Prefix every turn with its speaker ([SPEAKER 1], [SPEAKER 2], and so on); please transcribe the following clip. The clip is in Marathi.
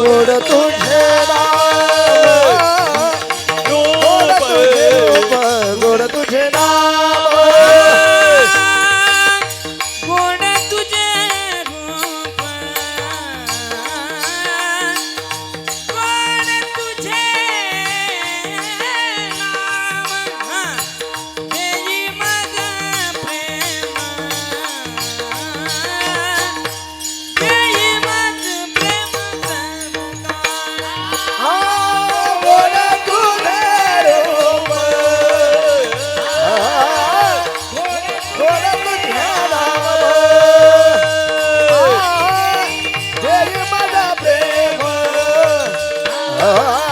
[SPEAKER 1] घोड तुझे
[SPEAKER 2] Ah.